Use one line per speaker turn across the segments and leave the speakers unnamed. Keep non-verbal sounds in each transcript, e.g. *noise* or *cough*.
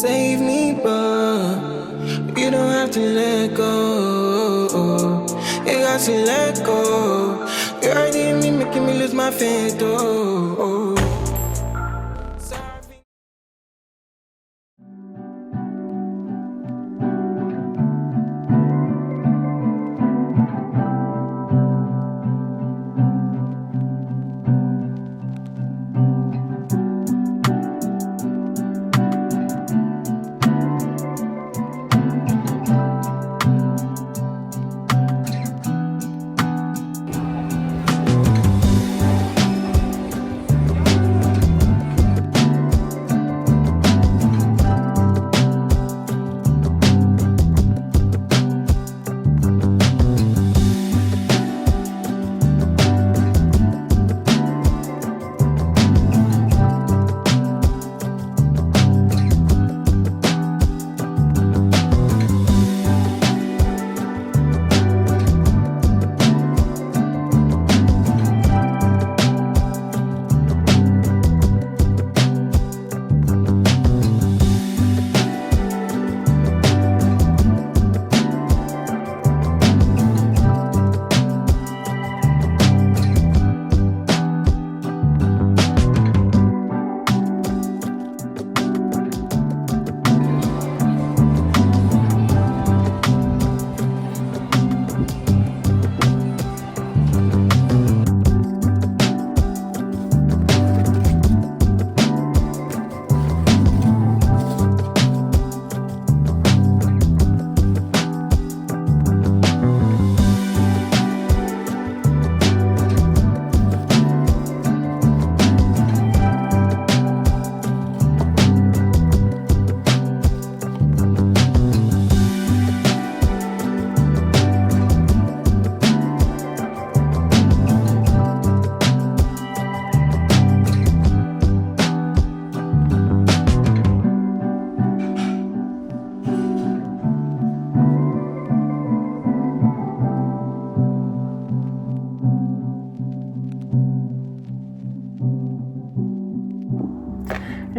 save me, but you don't have to let go. You got to let go. You're me, making me lose my faith. Oh.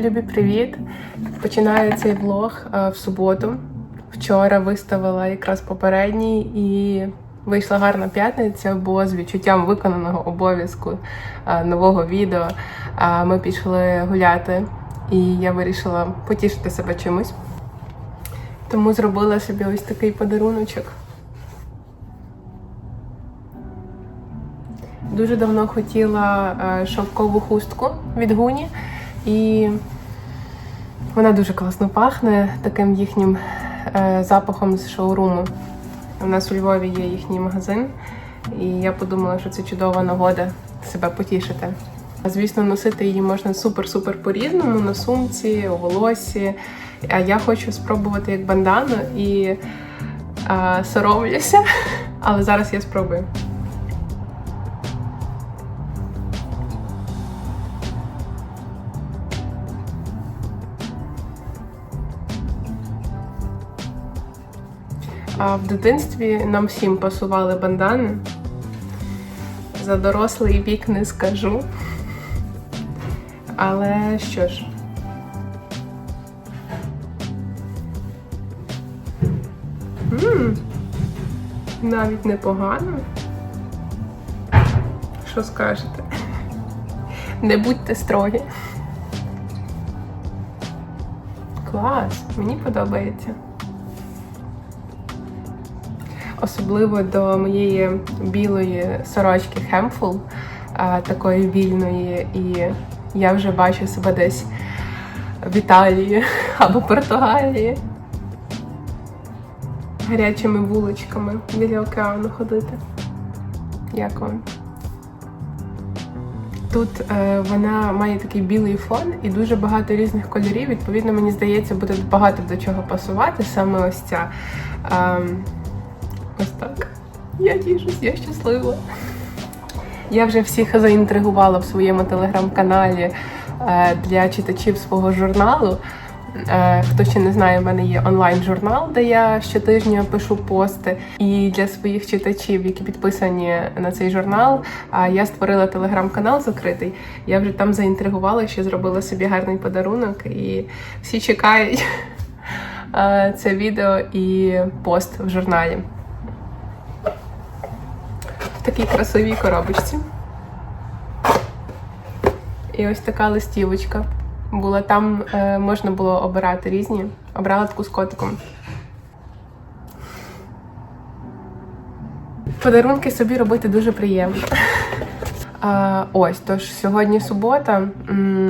Любі, привіт! Починаю цей влог е, в суботу. Вчора виставила якраз попередній і вийшла гарна п'ятниця, бо з відчуттям виконаного обов'язку е, нового відео е, ми пішли гуляти, і я вирішила потішити себе чимось. Тому зробила собі ось такий подаруночок. Дуже давно хотіла шовкову хустку від Гуні, і вона дуже класно пахне таким їхнім е, запахом з шоуруму. У нас у Львові є їхній магазин, і я подумала, що це чудова нагода себе потішити. Звісно, носити її можна супер-супер по-різному на сумці, у волосі. А я хочу спробувати як бандану і е, соромлюся, але зараз я спробую. А в дитинстві нам всім пасували бандани. За дорослий вік не скажу. Але що ж. М, навіть непогано. Що скажете? Не будьте строгі. Клас, мені подобається. Особливо до моєї білої сорочки Hempful, такої вільної, і я вже бачу себе десь в Італії *laughs* або Португалії. Гарячими вуличками біля океану ходити. Як вам? Тут е, вона має такий білий фон і дуже багато різних кольорів. Відповідно, мені здається, буде багато до чого пасувати. Саме ось ця. так. Я тішусь, я щаслива. Я вже всіх заінтригувала в своєму телеграм-каналі е, для читачів свого журналу. Е, Хто ще не знає, в мене є онлайн-журнал, де я щотижня пишу пости. І для своїх читачів, які підписані на цей журнал, а я створила телеграм-канал закритий. Я вже там заінтригувала, що зробила собі гарний подарунок, і всі чекають е, це відео і пост в журналі. В такій красивій коробочці. І ось така листівочка була. Там е, можна було обирати різні. Обрала таку з котиком. Подарунки собі робити дуже приємно. Ось, тож сьогодні субота.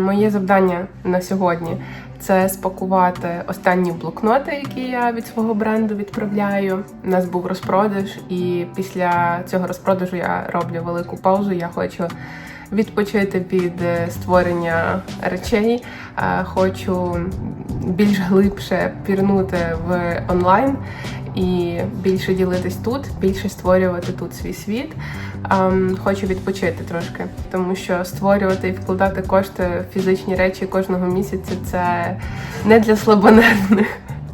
Моє завдання на сьогодні це спакувати останні блокноти, які я від свого бренду відправляю. У нас був розпродаж, і після цього розпродажу я роблю велику паузу. Я хочу відпочити від е, створення речей. Е, Хочу більш глибше пірнути в онлайн і більше ділитись тут, більше створювати тут свій світ. Ем, Хочу відпочити трошки, тому що створювати і вкладати кошти в фізичні речі кожного місяця це не для слабонервних.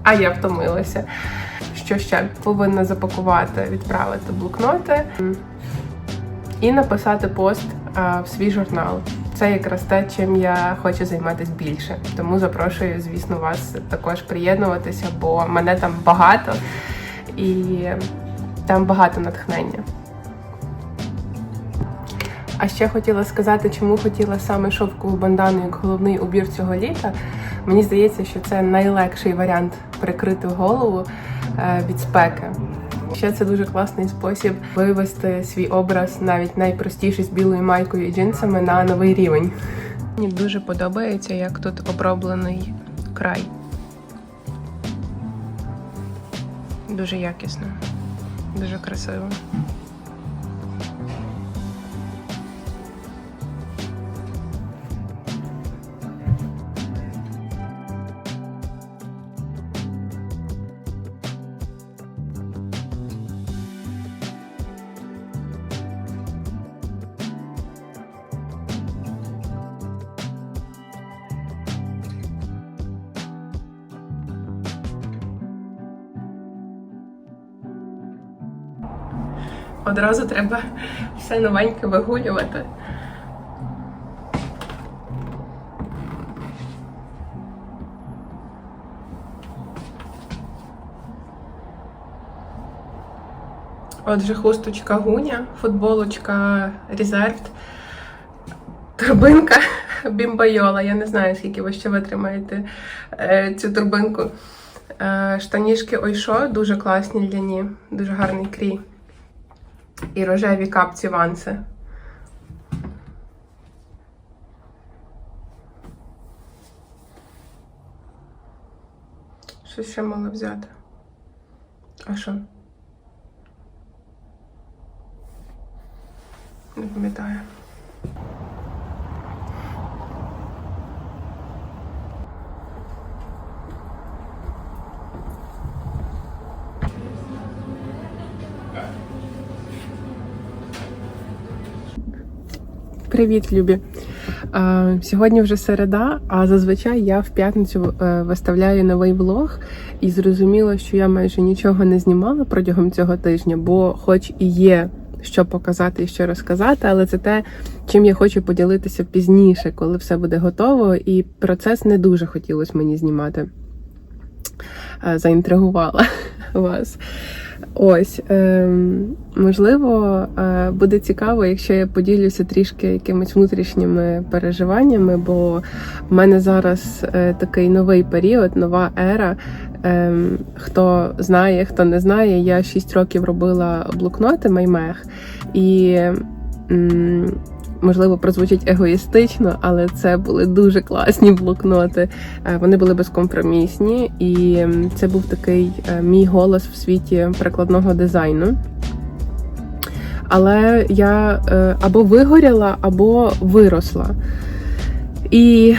А я втомилася. Що ще повинна запакувати, відправити блокноти і написати пост а, в свій журнал. Це якраз те, чим я хочу займатися більше. Тому запрошую, звісно, вас також приєднуватися, бо мене там багато і там багато натхнення. А ще хотіла сказати, чому хотіла саме шовкову бандану як головний убір цього літа. Мені здається, що це найлегший варіант прикрити голову е, від спеки. Ще це дуже класний спосіб вивести свій образ, навіть найпростіший з білою майкою і джинсами, на новий рівень. Мені дуже подобається, як тут оброблений край. Дуже якісно, дуже красиво. Одразу треба все новеньке вигулювати. Отже, хусточка гуня, футболочка резерв, турбинка *laughs* бімбайола. Я не знаю, скільки ви ще витримаєте е, цю турбинку. Е, штанішки Ойшо дуже класні ляні, дуже гарний крій. І рожеві капці ванси. Що ще мала взяти? А що? Не пам'ятаю. Привіт, Любі. Сьогодні вже середа, а зазвичай я в п'ятницю е, виставляю новий влог і зрозуміла, що я майже нічого не знімала протягом цього тижня, бо, хоч і є що показати і що розказати, але це те, чим я хочу поділитися пізніше, коли все буде готово, і процес не дуже хотілося мені знімати. Е, Заінтригувала *laughs* вас. Ось, е, можливо, е, буде цікаво, якщо я поділюся трішки якимись внутрішніми переживаннями, бо в мене зараз е, такий новий період, нова ера. Е, хто знає, хто не знає, я 6 років робила блокноти Маймех, і можливо прозвучить егоїстично, але це були дуже класні блокноти. Е, Вони були безкомпромісні, і це був такий е, мій голос в світі прикладного дизайну. Але я е, або вигоріла, або виросла. І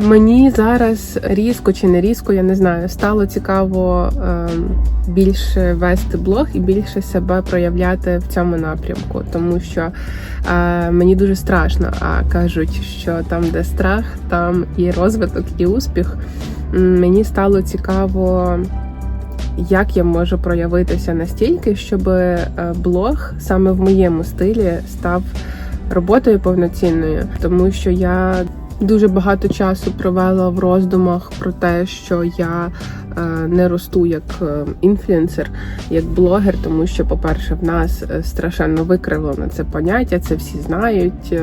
мені зараз різко чи не різко, я не знаю, стало цікаво е, більше вести блог і більше себе проявляти в цьому напрямку, тому що е, мені дуже страшно. А кажуть, що там, де страх, там і розвиток, і успіх. мені стало цікаво, як я можу проявитися настільки, щоб е, блог саме в моєму стилі став роботою повноцінною, тому що я дуже багато часу провела в роздумах про те, що я е, не росту як е, інфлюенсер, як блогер, тому що, по-перше, в нас е, страшенно викривлено це поняття, це всі знають.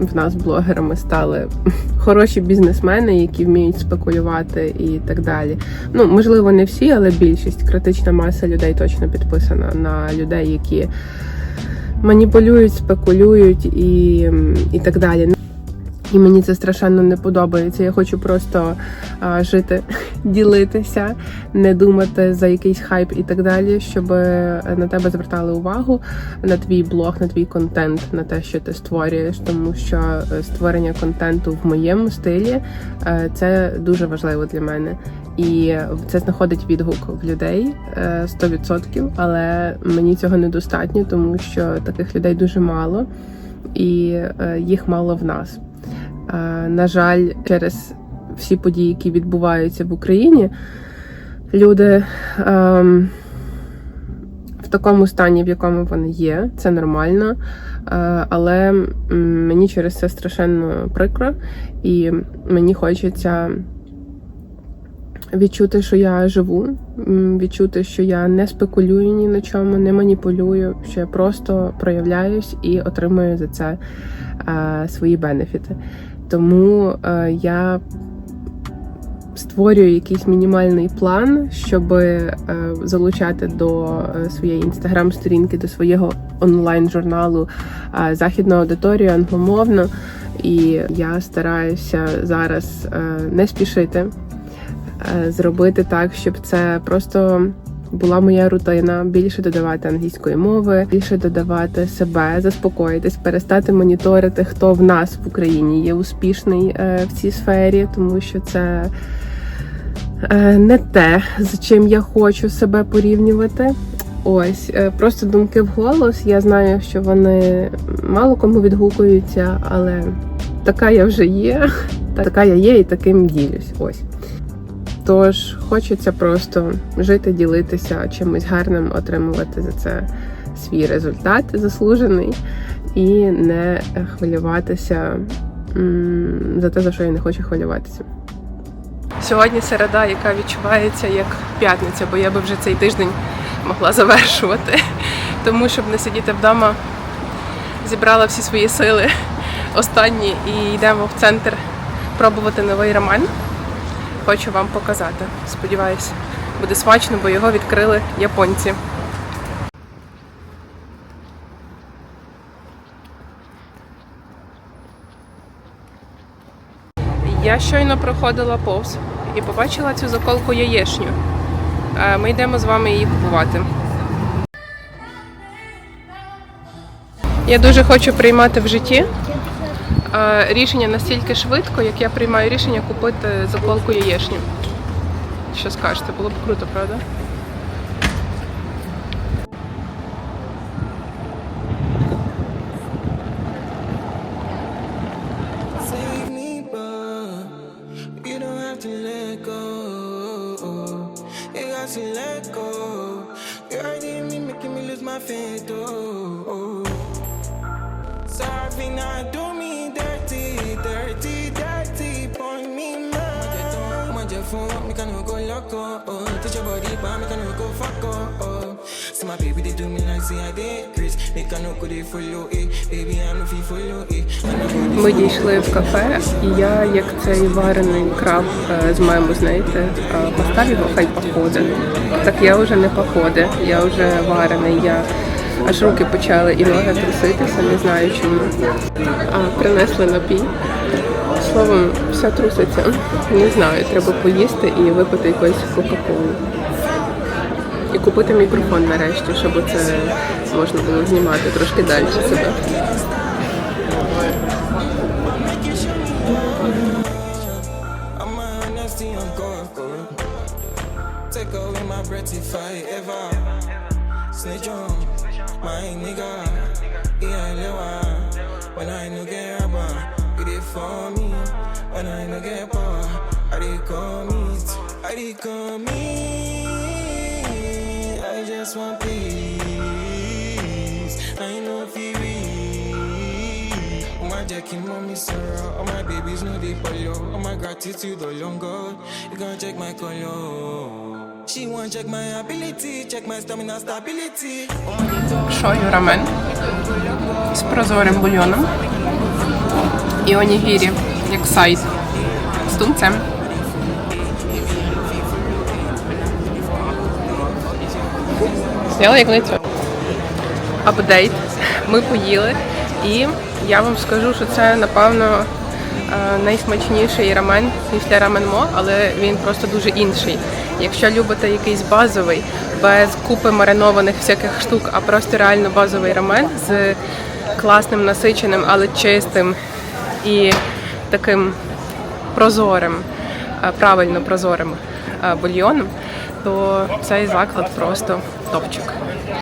В нас блогерами стали *laughs* хороші бізнесмени, які вміють спекулювати і так далі. Ну можливо, не всі, але більшість критична маса людей точно підписана на людей, які маніпулюють, спекулюють і, і так далі. І мені це страшенно не подобається. Я хочу просто а, жити, *laughs* ділитися, не думати за якийсь хайп і так далі, щоб е, на тебе звертали увагу, на твій блог, на твій контент, на те, що ти створюєш, тому що е, створення контенту в моєму стилі е, це дуже важливо для мене. І це знаходить відгук в людей е, 100%, але мені цього недостатньо, тому що таких людей дуже мало, і е, їх мало в нас. На жаль, через всі події, які відбуваються в Україні, люди ем, в такому стані, в якому вони є, це нормально. Е, Але мені через це страшенно прикро, і мені хочеться відчути, що я живу, відчути, що я не спекулюю ні на чому, не маніпулюю, що я просто проявляюсь і отримую за це е, свої бенефіти. Тому е, я створюю якийсь мінімальний план, щоб е, залучати до е, своєї інстаграм-сторінки, до свого онлайн-журналу західну аудиторію англомовну. І я стараюся зараз не спішити, зробити так, щоб це просто була моя рутина більше додавати англійської мови, більше додавати себе, заспокоїтись, перестати моніторити, хто в нас в Україні є успішний е, в цій сфері, тому що це е, не те, з чим я хочу себе порівнювати. Ось е, просто думки вголос. Я знаю, що вони мало кому відгукуються, але така я вже є, *laughs* така я є і таким ділюсь. Ось. Тож хочеться просто жити, ділитися чимось гарним, отримувати за це свій результат заслужений і не хвилюватися за те, за що я не хочу хвилюватися. Сьогодні середа, яка відчувається як п'ятниця, бо я би вже цей тиждень могла завершувати. Тому щоб не сидіти вдома, зібрала всі свої сили останні і йдемо в центр пробувати новий роман хочу вам показати. Сподіваюсь, буде смачно, бо його відкрили японці. Я щойно проходила повз і побачила цю заколку яєшню. Е, Ми йдемо з вами її купувати. Я дуже хочу приймати в житті рішення настільки швидко, як я приймаю рішення купити заколку яєчню. Що скажете? Було б круто, правда?
Oh, touch your body, but me can go fuck oh. See my baby, they do me like say I did Chris. They can go they follow it. Baby, I'm no fee follow it.
Ми дійшли в кафе, і я, як цей варений краб е, з мему, знаєте, е, постав його хай походить. Так я вже не походи, я вже варений, я аж руки почали і ноги труситися, не знаю чому. А, принесли напій. Словом, все труситься. Не знаю, треба поїсти і випити якоїсь Кока-Колу. І купити мікрофон нарешті, щоб це можна було знімати трошки далі себе.
When I no get rubber, did for me. When I no get power, I did call me it on me. I just want peace. I know. Oh my jacking mommy sorrow. All my babies know they follow. All my gratitude all on God. You gonna check my color. She want check my ability, check my stamina stability. Oh
Шою рамен з прозорим бульйоном і онігірі, як сайд, з тунцем. Зняла як лицо. Апдейт. Ми поїли, і я вам скажу, що це, напевно, е, найсмачніший рамен після раменмо, але він просто дуже інший. Якщо любите якийсь базовий, без купи маринованих всяких штук, а просто реально базовий рамен з класним насиченим, але чистим і таким прозорим, е, правильно прозорим е, бульйоном, то цей заклад просто топчик.